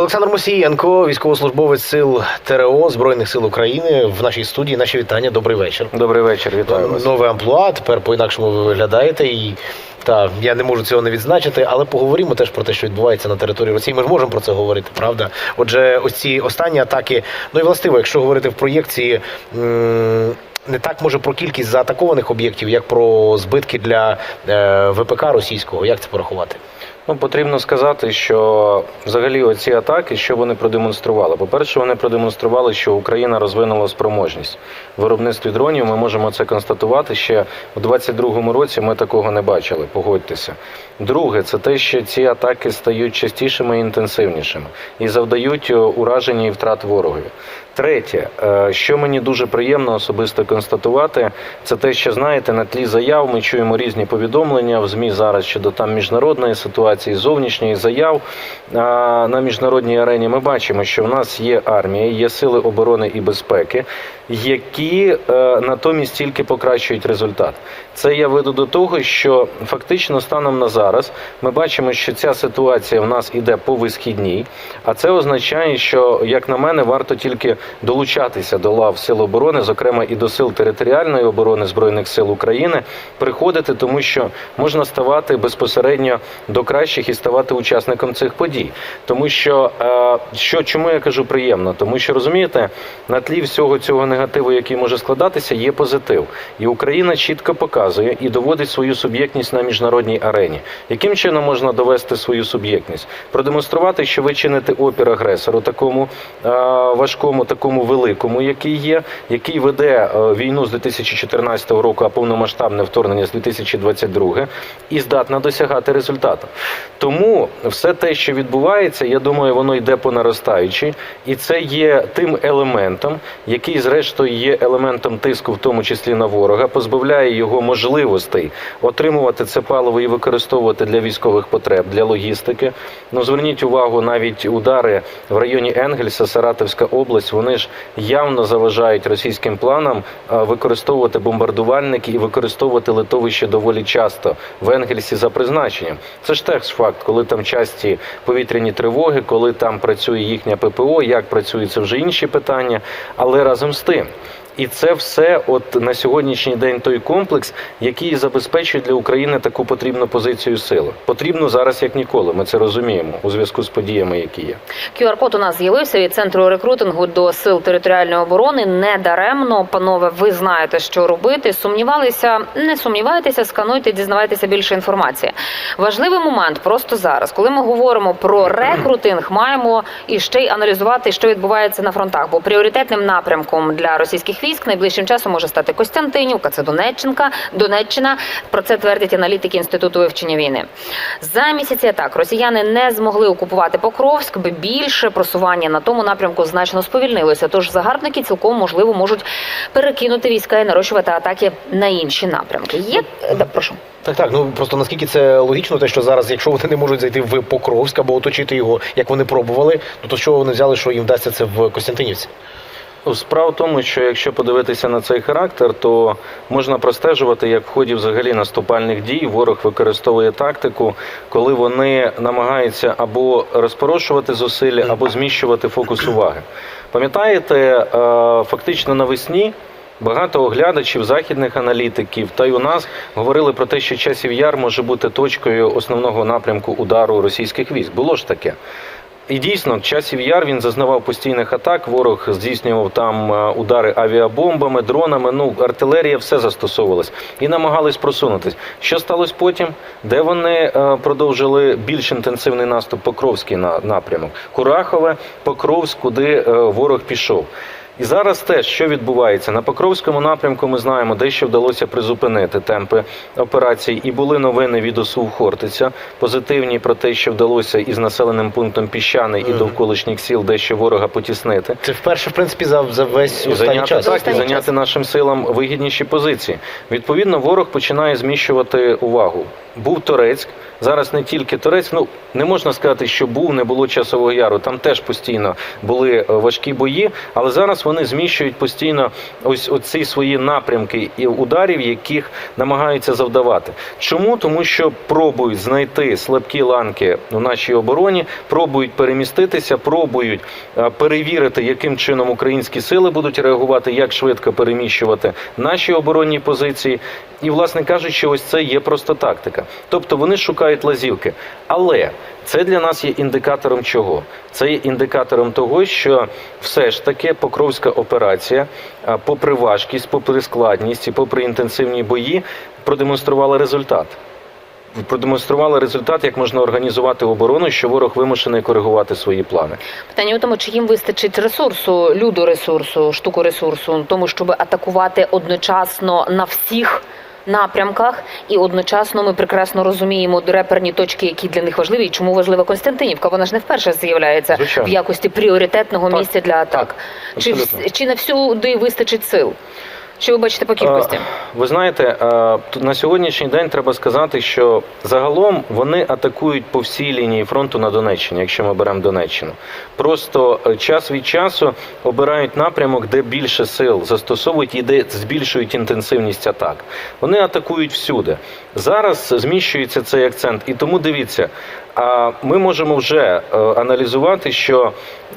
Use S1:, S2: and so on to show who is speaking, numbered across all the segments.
S1: Олександр Мосієнко, військовослужбовець сил ТРО Збройних сил України в нашій студії. Наші вітання. Добрий вечір.
S2: Добрий вечір, вітаю вас.
S1: Нове амплуа. Тепер по-інакшому ви виглядаєте. І та я не можу цього не відзначити, але поговоримо теж про те, що відбувається на території Росії. Ми ж можемо про це говорити, правда? Отже, ось ці останні атаки. Ну і властиво, якщо говорити в проєкції. Не так може про кількість заатакованих об'єктів, як про збитки для е, ВПК російського. Як це порахувати?
S2: Ну, потрібно сказати, що взагалі оці атаки, що вони продемонстрували. По-перше, вони продемонстрували, що Україна розвинула спроможність в виробництві дронів. Ми можемо це констатувати. Ще у 22-му році ми такого не бачили. Погодьтеся. Друге, це те, що ці атаки стають частішими і інтенсивнішими і завдають е, ураження і втрат ворогові. Третє, е, що мені дуже приємно особисто констатувати, це те, що знаєте, на тлі заяв ми чуємо різні повідомлення в ЗМІ зараз щодо там міжнародної ситуації, зовнішньої заяв на міжнародній арені. Ми бачимо, що в нас є армія, є сили оборони і безпеки, які е, натомість тільки покращують результат. Це я веду до того, що фактично станом на зараз ми бачимо, що ця ситуація в нас іде по висхідній, а це означає, що як на мене, варто тільки долучатися до лав сил оборони, зокрема і до сил територіальної оборони збройних сил України, приходити, тому що можна ставати безпосередньо до кращих і ставати учасником цих подій. Тому що е, що чому я кажу приємно? Тому що розумієте, на тлі всього цього негативу, який може складатися, є позитив, і Україна чітко показує і доводить свою суб'єктність на міжнародній арені. Яким чином можна довести свою суб'єктність? Продемонструвати, що ви чините опір агресору, такому е, важкому, такому великому, який є, який веде е, війну з 2014 року, а повномасштабне вторгнення з 2022, і здатна досягати результату. Тому все те, що відбувається, я думаю, воно йде по наростаючій, і це є тим елементом, який, зрештою, є елементом тиску, в тому числі на ворога, позбавляє його можливостей отримувати це паливо і використовувати для військових потреб, для логістики. Ну зверніть увагу, навіть удари в районі Енгельса, Саратовська область, вони ж явно заважають російським планам використовувати бомбардувальники і використовувати литовище доволі часто в Енгельсі за призначенням. Це ж теж факт, коли там часті повітряні тривоги, коли там працює їхня ППО, як працює, це вже інші питання. Але разом з тим. І це все, от на сьогоднішній день, той комплекс, який забезпечує для України таку потрібну позицію сили. Потрібно зараз як ніколи. Ми це розуміємо у зв'язку з подіями, які є.
S3: QR-код у нас з'явився від центру рекрутингу до сил територіальної оборони. Не даремно, панове, ви знаєте, що робити. Сумнівалися, не сумнівайтеся, скануйте, дізнавайтеся більше інформації. Важливий момент просто зараз, коли ми говоримо про рекрутинг, маємо і ще й аналізувати, що відбувається на фронтах. Бо пріоритетним напрямком для російських військ найближчим часом може стати Костянтинівка, це Донеччинка, Донеччина. Про це твердять аналітики інституту вивчення війни. За місяці атак росіяни не змогли окупувати Покровськ, би більше просування на тому напрямку значно сповільнилося. Тож загарбники цілком можливо можуть перекинути війська і нарощувати атаки на інші напрямки. Є да, прошу.
S1: Так, так. Ну просто наскільки це логічно, те, що зараз, якщо вони не можуть зайти в Покровськ або оточити його, як вони пробували, ну то що вони взяли, що їм вдасться це в Костянтинівці?
S2: Справа в тому, що якщо подивитися на цей характер, то можна простежувати, як в ході взагалі наступальних дій ворог використовує тактику, коли вони намагаються або розпорошувати зусилля, або зміщувати фокус уваги. Пам'ятаєте, е, фактично навесні. Багато оглядачів, західних аналітиків та й у нас говорили про те, що часів яр може бути точкою основного напрямку удару російських військ. Було ж таке. І дійсно, часів яр він зазнавав постійних атак. Ворог здійснював там е, удари авіабомбами, дронами. Ну, артилерія все застосовувалась і намагались просунутись. Що сталося потім? Де вони е, продовжили більш інтенсивний наступ Покровський на напрямок? Курахове, Покровськ, куди е, ворог пішов. І зараз теж що відбувається на Покровському напрямку. Ми знаємо, дещо вдалося призупинити темпи операцій, і були новини від ОСУ Хортиця позитивні про те, що вдалося із населеним пунктом Піщаний і довколишніх сіл дещо ворога потіснити.
S1: Це вперше, в принципі, за, за весь
S2: І зайняти
S1: час.
S2: так, і зайняти
S3: час.
S2: нашим силам вигідніші позиції. Відповідно, ворог починає зміщувати увагу. Був Торецьк, зараз не тільки Торецьк. Ну не можна сказати, що був, не було часового яру. Там теж постійно були е, важкі бої, але зараз вони. Вони зміщують постійно ось оці свої напрямки і ударів, яких намагаються завдавати. Чому? Тому що пробують знайти слабкі ланки в нашій обороні, пробують переміститися, пробують е, перевірити, яким чином українські сили будуть реагувати, як швидко переміщувати наші оборонні позиції. І, власне кажучи, ось це є просто тактика. Тобто вони шукають лазівки. Але це для нас є індикатором чого? Це є індикатором того, що все ж таки Покровська операція, попри важкість, попри складність і попри інтенсивні бої, продемонструвала результат. Продемонструвала результат, як можна організувати оборону, що ворог вимушений коригувати свої плани.
S3: Питання у тому, чи їм вистачить ресурсу, людоресурсу, штуку ресурсу, тому щоб атакувати одночасно на всіх. Напрямках і одночасно ми прекрасно розуміємо реперні точки, які для них важливі, і чому важлива Константинівка. Вона ж не вперше з'являється в якості пріоритетного
S2: Так,
S3: місця для атак. Чи,
S2: абсолютно.
S3: чи на всюди вистачить сил? Що ви бачите по кількості?
S2: Е, Ви знаєте, е, на сьогоднішній день треба сказати, що загалом вони атакують по всій лінії фронту на Донеччині, якщо ми беремо Донеччину. Просто е, час від часу обирають напрямок, де більше сил застосовують і де збільшують інтенсивність атак. Вони атакують всюди. Зараз зміщується цей акцент, і тому дивіться. А ми можемо вже е, аналізувати, що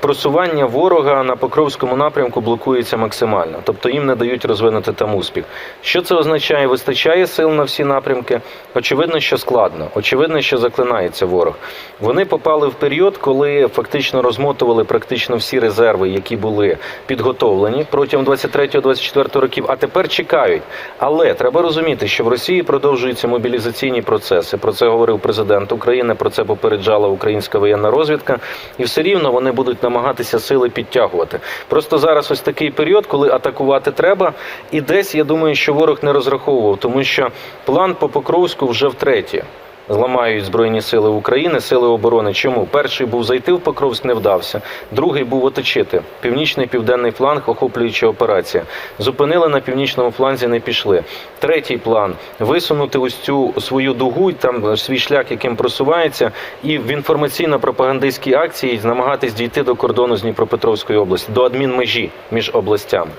S2: просування ворога на Покровському напрямку блокується максимально, тобто їм не дають розвинути там успіх. Що це означає? Вистачає сил на всі напрямки? Очевидно, що складно. Очевидно, що заклинається ворог. Вони попали в період, коли фактично розмотували практично всі резерви, які були підготовлені протягом 23-24 років, а тепер чекають. Але треба розуміти, що в Росії продовжуються мобілізаційні процеси. Про це говорив президент України. Про це попереджала українська воєнна розвідка, і все рівно вони будуть намагатися сили підтягувати. Просто зараз ось такий період, коли атакувати треба, і десь я думаю, що ворог не розраховував, тому що план по Покровську вже втретє. Зламають Збройні сили України, сили оборони. Чому? Перший був зайти в Покровськ, не вдався. Другий був оточити північний південний фланг, охоплююча операція. Зупинили на північному фланзі, не пішли. Третій план висунути ось цю свою дугу, там свій шлях, яким просувається, і в інформаційно-пропагандистській акції намагатись дійти до кордону з Дніпропетровської області, до адмінмежі між областями.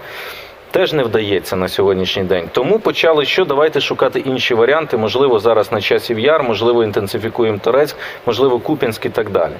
S2: Теж не вдається на сьогоднішній день. Тому почали що? Давайте шукати інші варіанти. Можливо, зараз на часів яр, можливо, інтенсифікуємо Торецьк, можливо, Куп'янськ і так далі.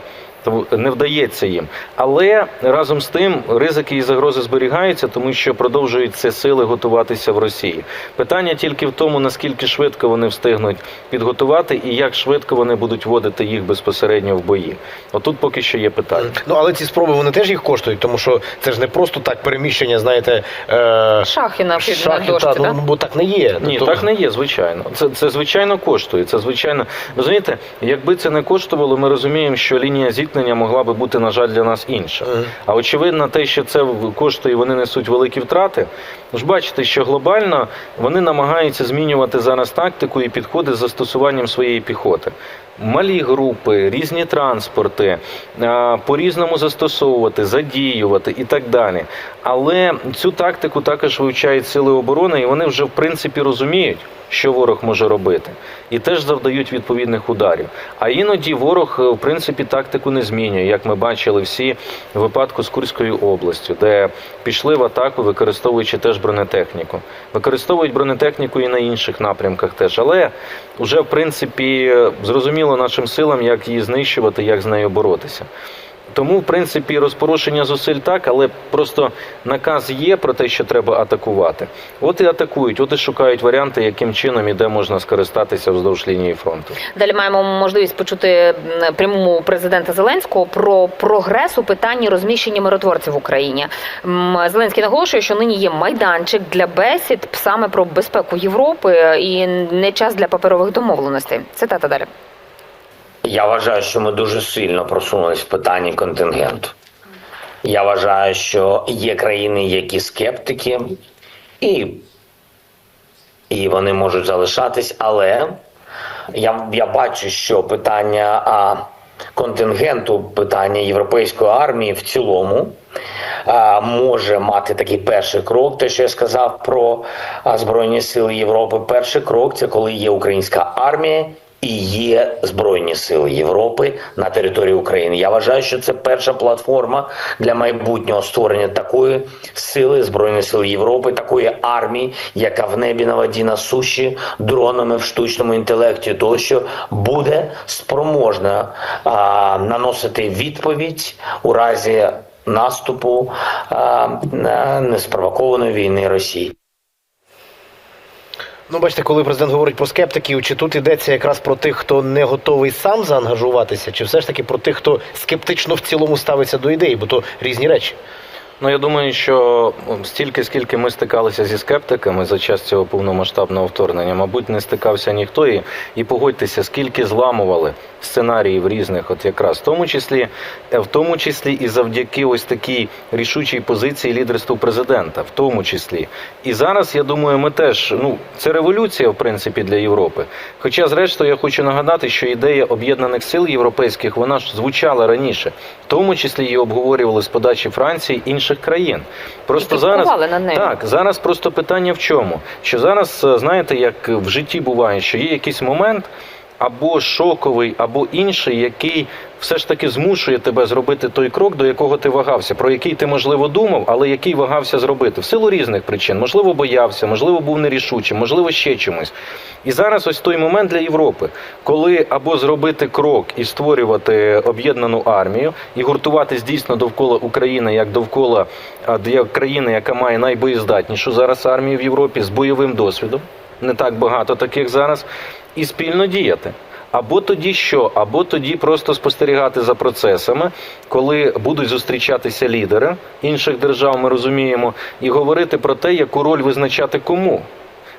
S2: Не вдається їм. Але разом з тим ризики і загрози зберігаються, тому що продовжують ці сили готуватися в Росії. Питання тільки в тому, наскільки швидко вони встигнуть підготувати і як швидко вони будуть вводити їх безпосередньо в бої. Отут поки що є питання.
S1: Ну але ці спроби вони теж їх коштують, тому що це ж не просто так переміщення, знаєте, е,
S3: Шахи на,
S1: шахи,
S3: дошці,
S1: та, ну, бо так не є.
S2: Ні,
S1: Ну, то-
S2: так не є, звичайно. Це, це звичайно коштує. Це звичайно. Розумієте, якби це не коштувало, ми розуміємо, що лінія зіткнення могла би бути, на жаль, для нас інша. А очевидно, те, що це коштує, вони несуть великі втрати. Ж бачите, що глобально вони намагаються змінювати зараз тактику і підходи з застосуванням своєї піхоти. Малі групи, різні транспорти, по-різному застосовувати, задіювати і так далі. Але цю тактику також вивчають сили оборони, і вони вже в принципі розуміють, що ворог може робити, і теж завдають відповідних ударів. А іноді ворог, е, в принципі, тактику не змінює, як ми бачили всі в випадку з Курською областю, де пішли в атаку, використовуючи теж бронетехніку. Використовують бронетехніку і на інших напрямках теж. Але вже в принципі зрозуміло нашим силам, як її знищувати, як з нею боротися. Тому, в принципі, розпорошення зусиль так, але просто наказ є про те, що треба атакувати. От і атакують, от і шукають варіанти, яким чином і де можна скористатися вздовж лінії фронту.
S3: Далі маємо можливість почути прямому президента Зеленського про прогрес у питанні розміщення миротворців в Україні. Зеленський наголошує, що нині є майданчик для бесід саме про безпеку Європи і не час для паперових домовленостей. Цитата далі.
S4: Я вважаю, що ми дуже сильно просунулись в питанні контингенту. Я вважаю, що є країни, які скептики, і, і вони можуть залишатись, але я, я бачу, що питання а, контингенту, питання європейської армії в цілому а, може мати такий перший крок. Те, що я сказав про Збройні Сили Європи. Перший крок це коли є українська армія і є Збройні Сили Європи на території України. Я вважаю, що це перша платформа для майбутнього створення такої сили Збройних сил Європи, такої армії, яка в небі на воді на суші, дронами в штучному інтелекті, тощо буде спроможна а, наносити відповідь у разі наступу а, на неспровокованої війни Росії.
S1: Ну, бачите, коли президент говорить про скептиків, чи тут йдеться якраз про тих, хто не готовий сам заангажуватися, чи все ж таки про тих, хто скептично в цілому ставиться до ідеї, бо то різні речі.
S2: Ну я думаю, що стільки, скільки ми стикалися зі скептиками за час цього повномасштабного вторгнення, мабуть, не стикався ніхто. І, і погодьтеся, скільки зламували сценаріїв різних, от якраз в тому числі, е, в тому числі і завдяки ось такій рішучій позиції лідерству президента, в тому числі. І зараз я думаю, ми теж ну це революція, в принципі, для Європи. Хоча, зрештою, я хочу нагадати, що ідея об'єднаних сил європейських вона ж звучала раніше, в тому числі її обговорювали з подачі Франції інших країн. Просто зараз
S3: на неї.
S2: так зараз просто питання в чому? Що зараз е, знаєте, як в житті буває, що є якийсь момент. Або шоковий, або інший, який все ж таки змушує тебе зробити той крок, до якого ти вагався, про який ти можливо думав, але який вагався зробити в силу різних причин. Можливо, боявся, можливо, був нерішучим, можливо, ще чимось. І зараз ось той момент для Європи, коли або зробити крок і створювати об'єднану армію, і гуртуватись дійсно довкола України як довкола як країни, яка має найбоєздатнішу зараз армію в Європі з бойовим досвідом. Не так багато таких зараз, і спільно діяти. Або тоді що? Або тоді просто спостерігати за процесами, коли будуть зустрічатися лідери інших держав, ми розуміємо, і говорити про те, яку роль визначати кому.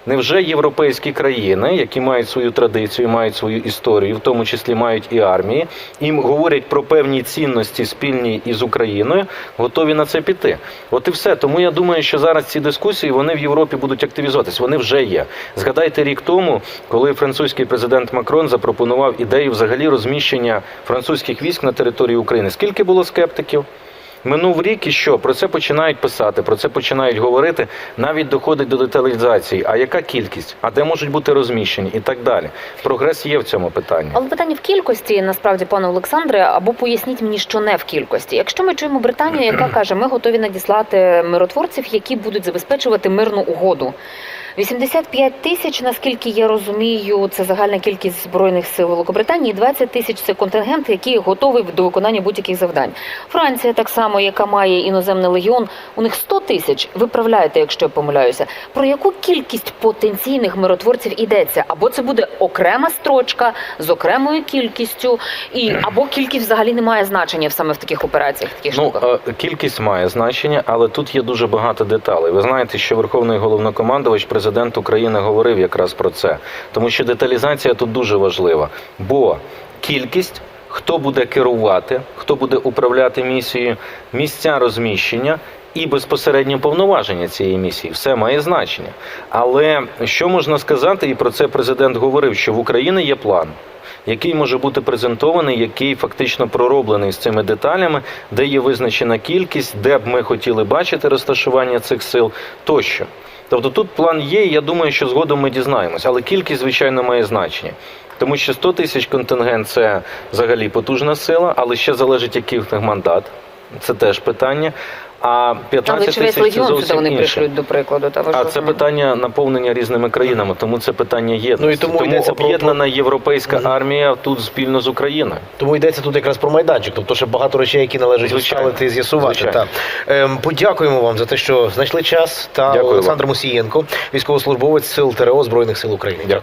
S2: Невже європейські країни, які мають свою традицію, мають свою історію, в тому числі мають і армії, їм говорять про певні цінності спільні із Україною, готові на це піти? От і все. Тому я думаю, що зараз ці дискусії вони в Європі будуть активізуватись. Вони вже є. Згадайте рік тому, коли французький президент Макрон запропонував ідею взагалі розміщення французьких військ на території України. Скільки було скептиків? Минув рік і що? Про це починають писати, про це починають говорити. Навіть доходить до деталізації. А яка кількість? А де можуть бути розміщені? І так далі. Прогрес є в цьому питанні.
S3: Але питання в кількості насправді, пане Олександре, або поясніть мені, що не в кількості. Якщо ми чуємо Британію, яка каже, ми готові надіслати миротворців, які будуть забезпечувати мирну угоду. 85 тисяч, наскільки я розумію, це загальна кількість збройних сил Великобританії. 20 тисяч це контингент, який готовий до виконання будь-яких завдань. Франція так само, яка має іноземний легіон, у них 100 тисяч. Виправляйте, якщо я помиляюся. Про яку кількість потенційних миротворців йдеться? Або це буде окрема строчка з окремою кількістю, і або кількість взагалі не має значення саме в таких операціях, таких
S2: Ну,
S3: штуках.
S2: е, кількість має значення, але тут є дуже багато деталей. Ви знаєте, що Верховний головнокомандувач, президент України говорив якраз про це, тому що деталізація тут дуже важлива. Бо кількість, хто буде керувати, хто буде управляти місією, місця розміщення. І безпосередньо повноваження цієї місії все має значення. Але що можна сказати, і про це президент говорив, що в Україні є план, який може бути презентований, який фактично пророблений з цими деталями, де є визначена кількість, де б ми хотіли бачити розташування цих сил тощо. Тобто тут план є, і я думаю, що згодом ми дізнаємося, але кількість, звичайно, має значення. Тому що 100 тисяч контингент це взагалі потужна сила, але ще залежить, який в них мандат. Це теж питання. А
S3: Але
S2: 15 тисяч це зовсім
S3: вони
S2: інше.
S3: пришлють, до прикладу? Та
S2: А це питання наповнення різними країнами, тому це питання єдності.
S1: Ну, і тому йдеться про-
S2: об'єднана європейська
S1: Мгм.
S2: армія тут спільно з Україною.
S1: Тому йдеться тут якраз про майданчик, тобто ще багато речей, які належить
S2: Звичайно.
S1: усталити і з'ясувати. Ем, подякуємо вам за те, що знайшли час. Та
S2: Дякую
S1: Олександр Мусієнко, військовослужбовець сил ТРО Збройних сил України. Дякую.